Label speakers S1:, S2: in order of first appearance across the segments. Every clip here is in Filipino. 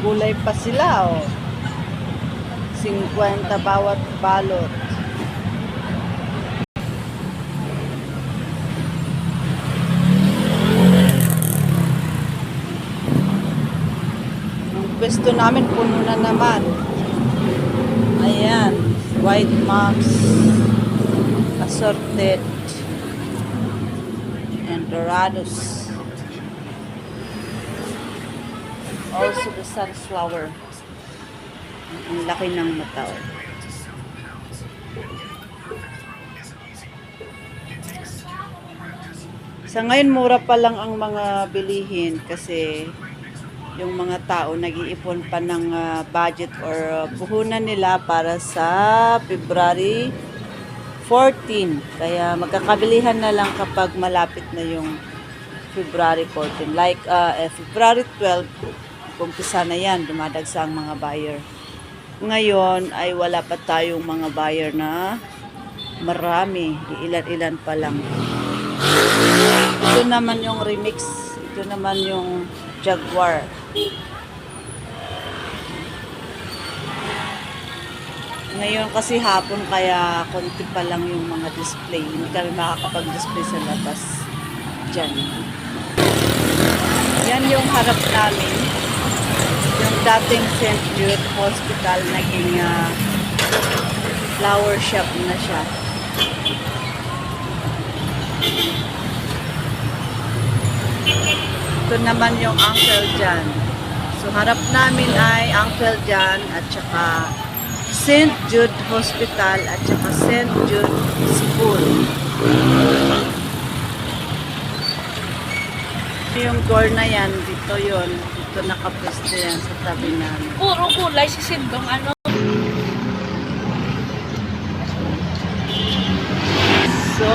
S1: gulay pa sila, oh. 50 bawat balot. Ang pwesto namin puno na naman. Ayan, white moms, assorted, and dorados. Also the sunflower. Ang laki ng mata. oh. Sa ngayon, mura pa lang ang mga bilihin kasi yung mga tao nag-iipon pa ng ah, budget or ah, puhunan nila para sa February 14. Kaya magkakabilihan na lang kapag malapit na yung February 14. Like uh, February 12, kumpisa na yan, dumadagsa ang mga buyer. Ngayon ay wala pa tayong mga buyer na marami, ilan-ilan pa lang. Ito naman yung remix, ito naman yung Jaguar. Ngayon kasi hapon kaya konti pa lang yung mga display. Hindi kami makakapag-display sa labas. Diyan. Yan yung harap namin. Yung dating St. Jude Hospital naging ah, flower shop na siya. Ito naman yung Uncle John. So harap namin ay Uncle John at saka St. Jude Hospital at saka St. Jude School. Yung door na yan, dito yon Dito nakapwesto yan sa tabi namin.
S2: Puro kulay si Sindong ano.
S1: So,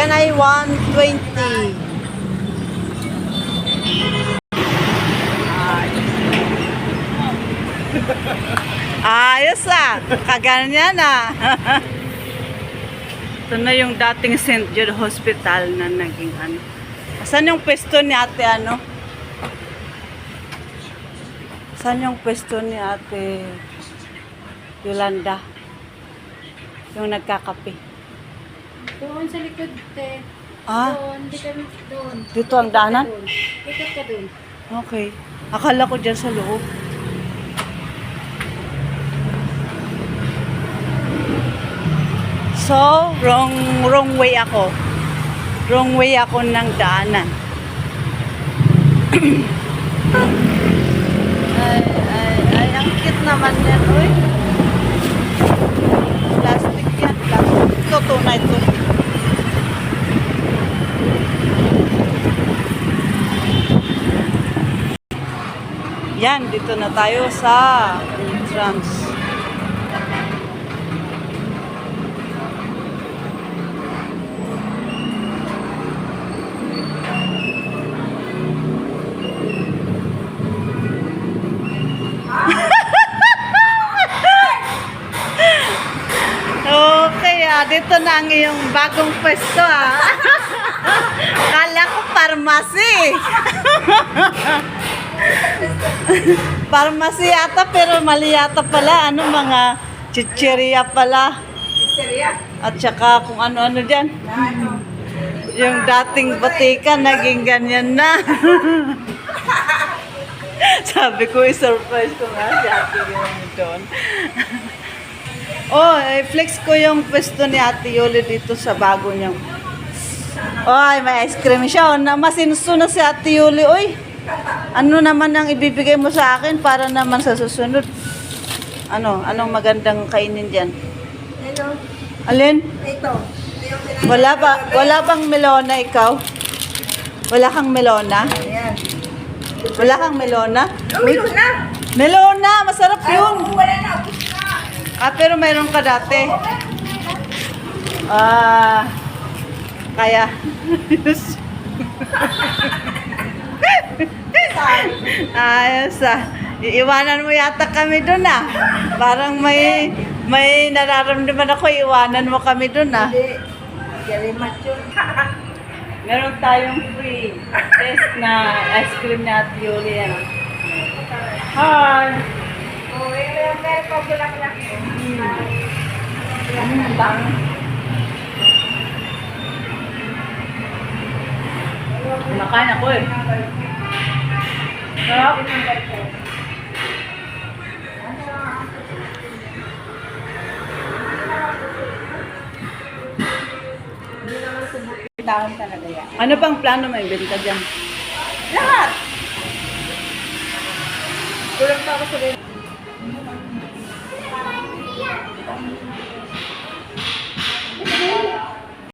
S1: yan ay 120. Ayos ah. Kaganyan ah. Ito na yung dating St. Jude Hospital na naging ano. Saan yung pwesto ni ate ano? Saan yung pwesto ni ate Yolanda? Yung nagkakape.
S2: Doon sa likod, te.
S1: Ah,
S2: Doon, di kami doon.
S1: dito ang daanan?
S2: Ikot ka doon.
S1: Okay. Akala ko dyan sa loob. So, wrong, wrong way ako. Wrong way ako ng daanan. ay, ay, ay, ang cute naman yan, uy. Plastic yan, plastic. Ito, tunay ito. Yan, dito na tayo sa entrance. Ah, dito na ang iyong bagong pwesto ah. Kala ko pharmacy. Pharmacy yata pero mali yata pala. Ano mga chicheria pala.
S2: Chicheria.
S1: At saka kung ano-ano dyan. Yung dating batika, naging ganyan na. Sabi ko, i-surprise ko nga si Ate Yuli doon. oh, i-flex ko yung pwesto ni Ate Yuli dito sa bago niyang. Oy, may ice cream siya. Oh, na masinso na si Ate Yuli. Oy, ano naman ang ibibigay mo sa akin para naman sa susunod? Ano? Anong magandang kainin dyan?
S3: Hello,
S1: Alin?
S3: ito.
S1: Wala ba? Wala bang melona ikaw? Wala kang melona?
S3: Ayan.
S1: Wala kang melona?
S3: Ulo na!
S1: Melona! Masarap yun!
S3: Ay, wala na.
S1: Ah, pero mayroon ka dati. Ah, kaya. Ayos ah. Iiwanan mo yata kami doon ah. Parang may may nararamdaman ako, iwanan mo kami doon ah.
S3: Hindi. Galimat yun.
S1: Meron tayong free test na ice cream na at Yuli. Ano. Hi!
S3: Oh, pa bulak-bulak.
S1: Ang dami. Kumakain ako eh.
S3: Dahon talaga yan.
S1: Ano pang plano mo ibenta dyan?
S3: Lahat! Kulang pa ako sa rin.